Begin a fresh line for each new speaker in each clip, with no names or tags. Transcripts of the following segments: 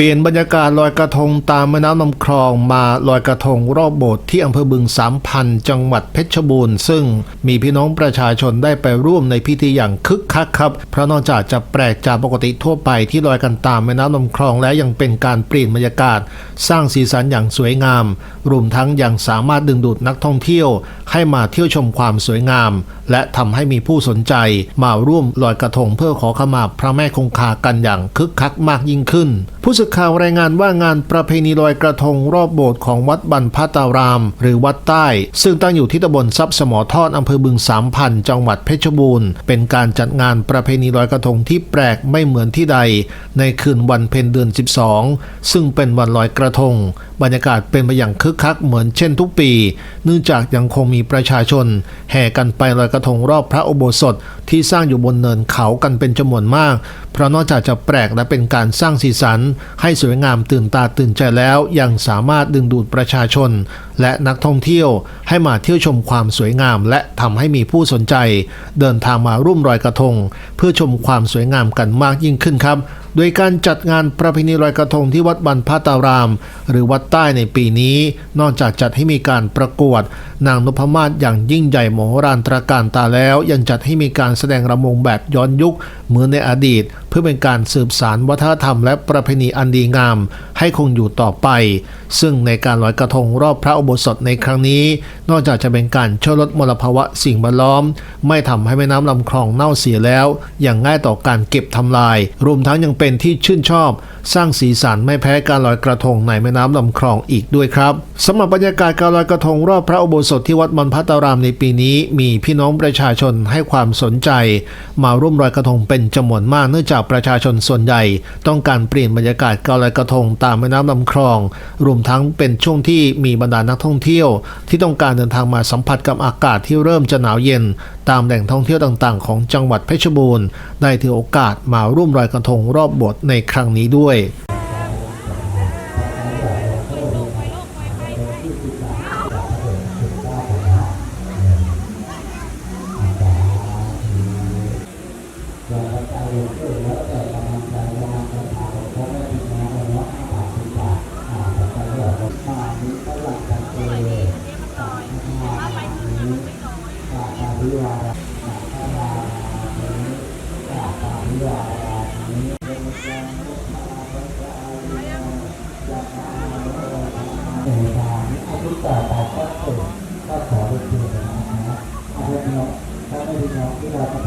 เปลี่ยนบรรยากาศลอยกระทงตามแม่น้ำลำคลองมาลอยกระทงรอบโบสถ์ที่อำเภอบึงสามพันจังหวัดเพชรบูรณ์ ซึ่งมีพี่น้องประชาชนได้ไปร่วมในพิธีอย่างคึกคักครับ เพราะนอกจากจะแปลกจากปกติทั่วไปที่ลอยกันตามแม่น้ำลำคลองและยังเป็นการเปลี่ยนบรรยากาศ สร้างสีสันอย่างสวยงาม รวมทั้งยังสามารถดึงดูดนักท่องเที่ยว ให้มาเที่ยวชมความสวยงาม และทำให้มีผู้สนใจ มาร่วมลอยกระทงเพื่อขอขมาพระแม่คงคากันอย่างคึกคักมากยิ่งขึ้น ผู้สื่อข่าวรายงานว่างานประเพณีลอยกระทงรอบโบสถ์ของวัดบรรพตาราม หรือวัดใต้ ซึ่งตั้งอยู่ที่ตำบลทรัพย์สมอทอดอำเภอบึงสามพันจังหวัดเพชรบูรณ์ เป็นการจัดงานประเพณีลอยกระทงที่แปลกไม่เหมือนที่ใด ในคืนวันเพ็ญเดือน 12 ซึ่งเป็นวันลอยกระทง บรรยากาศเป็นไปอย่างคึกคักเหมือนเช่นทุกปี เนื่องจากยังคงมีประชาชน แห่กันไปลอยกระทงรอบพระอุโบสถที่สร้างอยู่บนเนินเขากันเป็นจำนวนมาก เพราะนอกจากจะแปลกและเป็นการสร้างสีสันให้สวยงามตื่นตาตื่นใจแล้วยังสามารถดึงดูดประชาชน และนักท่องเที่ยวให้มาเที่ยวชมความสวยงาม และทำให้มีผู้สนใจ เดินทางมาร่วมลอยกระทง เพื่อชมความสวยงามกันมากยิ่งขึ้นครับ โดยการจัดงานประเพณีลอยกระทงที่วัดบรรพตาราม หรือวัดใต้ในปีนี้ นอกจากจัดให้มีการประกวด นางนพมาศอย่างยิ่งใหญ่โมโหรานตระการตาแล้ว ยังจัดให้มีการแสดงรำวงแบบย้อนยุค เหมือนในอดีต เพื่อเป็นการสืบสารวัฒนธรรมและประเพณีอันดีงาม ให้คงอยู่ต่อไป ซึ่งในการลอยกระทงรอบพระอุโบสถในครั้งนี้ นอกจากจะเป็นการช่วยลดมลภาวะสิ่งแวดล้อม ไม่ทำให้แม่น้ำลำคลองเน่าเสียแล้ว อย่างง่ายต่อการเก็บทำลาย รวมทั้งยังเป็นที่ชื่นชอบ สร้างสีสันไม่แพ้การลอยกระทงในแม่น้ำลำคลองอีกด้วยครับสำหรับบรรยากาศการลอยกระทงรอบพระอุโบสถที่วัดมันพัตารามในปีนี้ มีพี่น้องประชาชนให้ความสนใจ มาร่วมลอยกระทงเป็นจำนวนมากเนื่องจากประชาชนส่วนใหญ่ ต้องการเปลี่ยนบรรยากาศการลอยกระทงตามแม่น้ำลำคลอง รวมทั้งเป็นช่วงที่มีบรรดานักท่องเที่ยว ที่ต้องการเดินทางมาสัมผัสกับอากาศที่เริ่มจะหนาวเย็น ตามแหล่งท่องเที่ยวต่างๆ ของจังหวัดเพชรบูรณ์ ได้ถือโอกาสมาร่วมลอยกระทงรอบโบสถ์ในครั้งนี้ด้วย
ค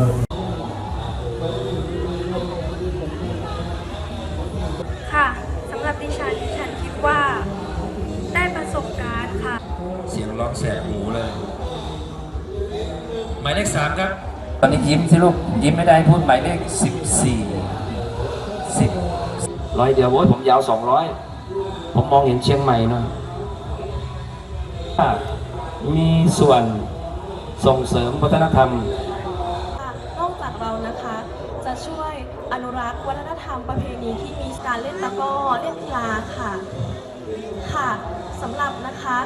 ่ะ ดิฉันดิฉันคิดว่า ได้ประสบการณ์ค่ะ
เสียงร้องแสบหูเลย หมายเลขสามครับ
ตอนนี้ยิ้มสิลูก ยิ้มไม่ได้พูดหมายเลขสิบสี่สิบร้อยเดียวโอ้ยผมยาวสองร้อยผมมองเห็นเชียงใหม่เนอะมีส่วนส่งเสริมวัฒนธรรม
ค่ะนอกจากเรานะคะ จะช่วยอนุรักษ์วัฒนธรรมประเพณีที่มีการเล่นตะกร้อเล่นกีฬาค่ะ ค่ะสำหรับนะคะ